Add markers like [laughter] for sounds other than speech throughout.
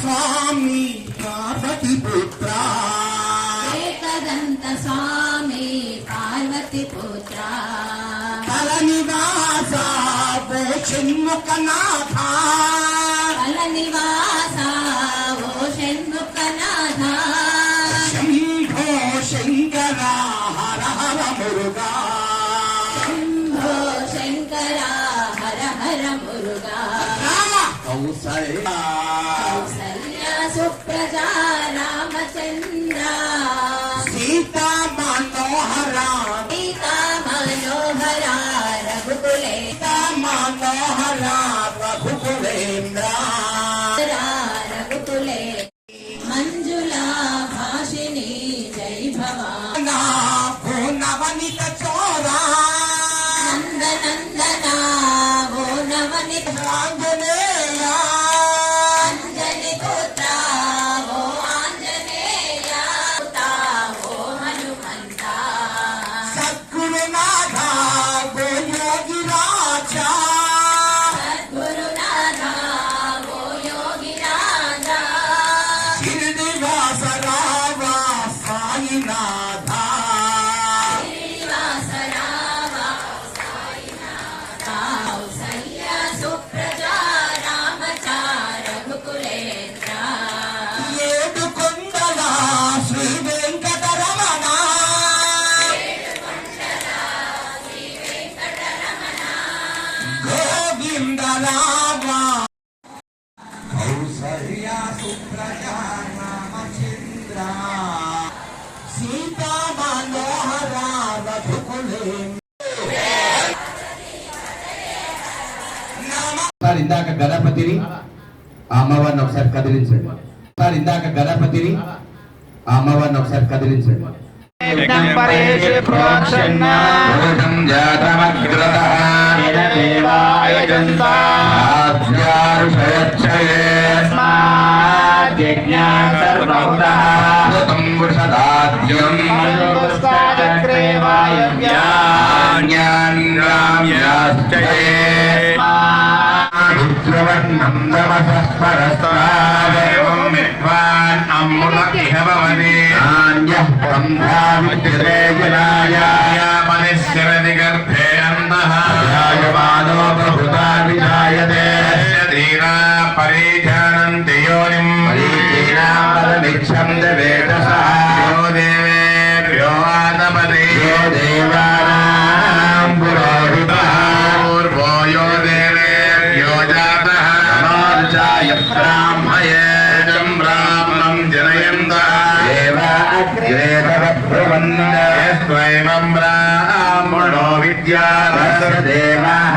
స్వామి పార్వతి పుత్ర. ఏకదంత స్వామి పార్వతి పుత్ర. తల నివాస చిన్ముఖనాథ ఫల నివాస ఓ షణ్ముఖనాథ. శంభో శంకర హర హర మురుగా. శంభో శంకర హర హర మురుగా. కౌసల్య సుప్రజా రామచంద్ర సీతా మనోహర సీతా మనోహర రఘుకులే సీతా మనోహర రఘుకులేంద్ర. రఘుకులే మంజులా భాషిణి జై భవా. నా నవనిత చోరా. నందనందన ఓ coming out. గోవిందరామ కౌసల్య సుప్రజా రామచంద్ర సీతా మనోహర రఘుకులేంద్ర నమ ఒకసారి ఇందాక గణపతిని ఆ అమ్మవారిని ఒకసారి కదిలించండి ఒకసారి ఇందాక గణపతిని ఆ అమ్మవారిని ఒకసారి కదిలించండి పరేషు ప్రోక్షణ భూతం జాతమగ్రతః భూతం వృషదాద్యం రుద్రవర్ణం నమసః పరస్పరాదేవం విద్వాన్ అమృత ఇహ భవతి నాణ్యః బ్రహ్మా విద్యతే పరమిచ్చంద వేదసః యో దేవేభ్యో ఆతపదే యో దేవానాం పురోహితః పూర్వో యో దేవేభ్యో జాతः సమార్చాయ బ్రాహ్మయేజం బ్రాహ్మణం జనయంతः దేవ అగ్రేతర బ్రువన్నస్వైమం బ్రాహ్మణో విద్యాధస దేవాः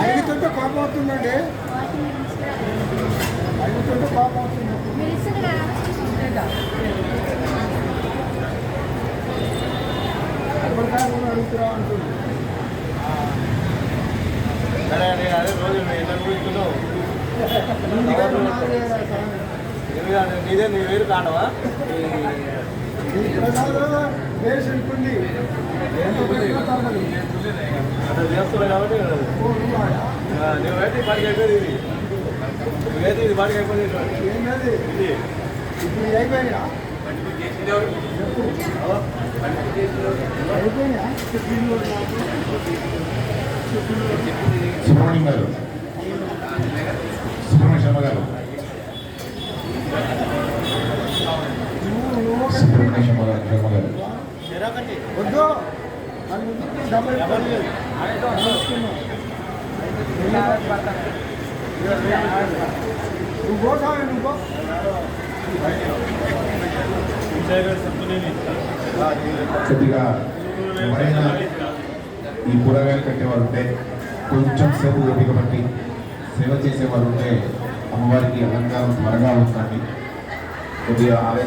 అడుగుతుంటే కోపం అవుతుందండి అడుగుతుంటే కోపం అవుతుంది అడుగుతురా అంటుంది నేను అదే రోజు నాదే [laughs] నీ వేరు కాడవా? ఈ వేసి ఎంత పెట్టుకుంటారు మరి? అట్లా కాబట్టి ఓ పాటికి అయిపోయింది ఇది ఇది పాటికి అయిపోయింది ఇది ఇప్పుడు అయిపోయినా సుబ్రహ్మణ్యం గారు సుబ్రహ్మణ్య శర్మ గారు సుబ్రహ్మణ్య శర్మ గారు శర్మ గారు వద్దు అది వద్దు, డబ్బులు ఇవ్వాలి. తీసుకున్నాం. నువ్వు పోతావే నువ్వు పో. కొద్దిగా ఎవరైనా ఈ కూరగాయలు కట్టేవారు ఉంటే కొంచెం సేపు ఓపిక పట్టి సేవ చేసేవారు ఉంటే అమ్మవారికి అలంకారం త్వరగా ఉంటుంది కొద్దిగా ఆలస్యం